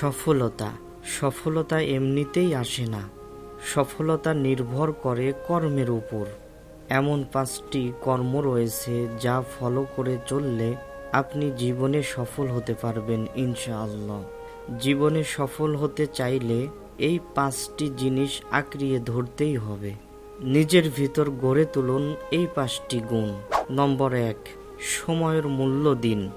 সফলতা। সফলতা এমনিতেই আসে না। সফলতা নির্ভর করে কর্মের উপর। এমন পাঁচটি কর্ম রয়েছে যা ফলো করে চললে আপনি জীবনে সফল হতে পারবেন ইনশাআল্লাহ। জীবনে সফল হতে চাইলে এই পাঁচটি জিনিস আঁকড়িয়ে ধরতেই হবে। নিজের ভিতর গড়ে তুলুন এই পাঁচটি গুণ। নম্বর এক, সময়ের মূল্য দিন।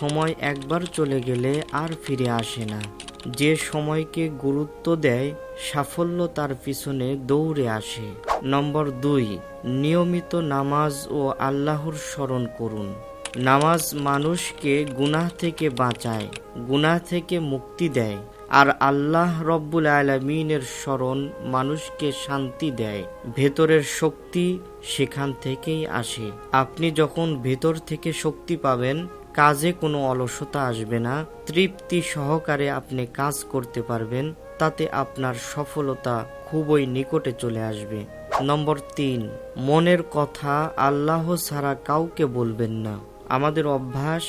সময় একবার চলে গেলে আর ফিরে আসে না। যে সময়কে গুরুত্ব দেয়, সাফল্য তার পিছনে দৌড়ে আসে। নম্বর দুই, নিয়মিত নামাজ ও আল্লাহর স্মরণ করুন। নামাজ মানুষকে গুনাহ থেকে বাঁচায়, গুনাহ থেকে মুক্তি দেয়, আর আল্লাহ রব্বুল আলমিনের স্মরণ মানুষকে শান্তি দেয়। ভেতরের শক্তি সেখান থেকেই আসে। আপনি যখন ভেতর থেকে শক্তি পাবেন কাজে কোনো অলসতা আসবে না। তৃপ্তি সহকারে আপনি কাজ করতে পারবেন, তাতে আপনার সফলতা খুবই নিকটে চলে আসবে। নম্বর তিন, মনের কথা আল্লাহ ছাড়া কাউকে বলবেন না। আমাদের অভ্যাস,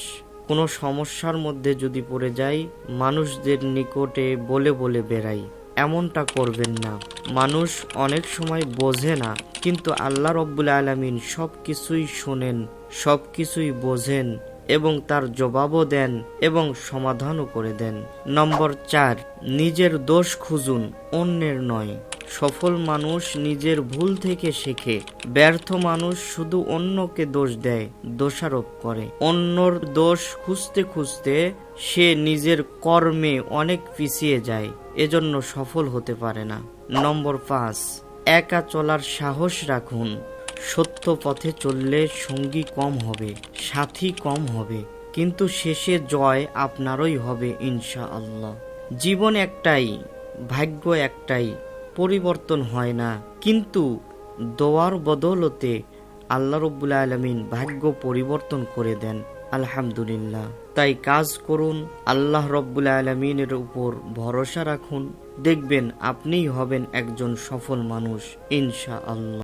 কোনো সমস্যার মধ্যে যদি পড়ে যাই, মানুষদের নিকটে বলে বলে বেড়াই। এমনটা করবেন না। মানুষ অনেক সময় বোঝে না, কিন্তু আল্লাহ রব্বুল আলমিন সব কিছুই শোনেন সব কিছুই বোঝেন। এবং তার জবাবও দেন এবং সমাধানও করে দেন। নম্বর চার, নিজের দোষ খুঁজুন, অন্যের নয়। সফল মানুষ নিজের ভুল থেকে শেখে। ব্যর্থ মানুষ শুধু অন্যকে দোষ দেয়, দোষারোপ করে। অন্যর দোষ খুঁজতে খুঁজতে সে নিজের কর্মে অনেক পিছিয়ে যায়, এজন্য সফল হতে পারে না। নম্বর পাঁচ, একা চলার সাহস রাখুন। সত্য পথে চললে সঙ্গী কম হবে, সাথী কম হবে, কিন্তু শেষে জয় আপনারই হবে ইনশা আল্লাহ জীবন একটাই, ভাগ্য একটাই, পরিবর্তন হয় না, কিন্তু দোয়ার বদলতে আল্লাহ রব্বুল আলমিন ভাগ্য পরিবর্তন করে দেন, আলহামদুলিল্লাহ। তাই কাজ করুন, আল্লাহ রব্বুল আলমিনের উপর ভরসা রাখুন, দেখবেন আপনিই হবেন একজন সফল মানুষ ইনশা আল্লাহ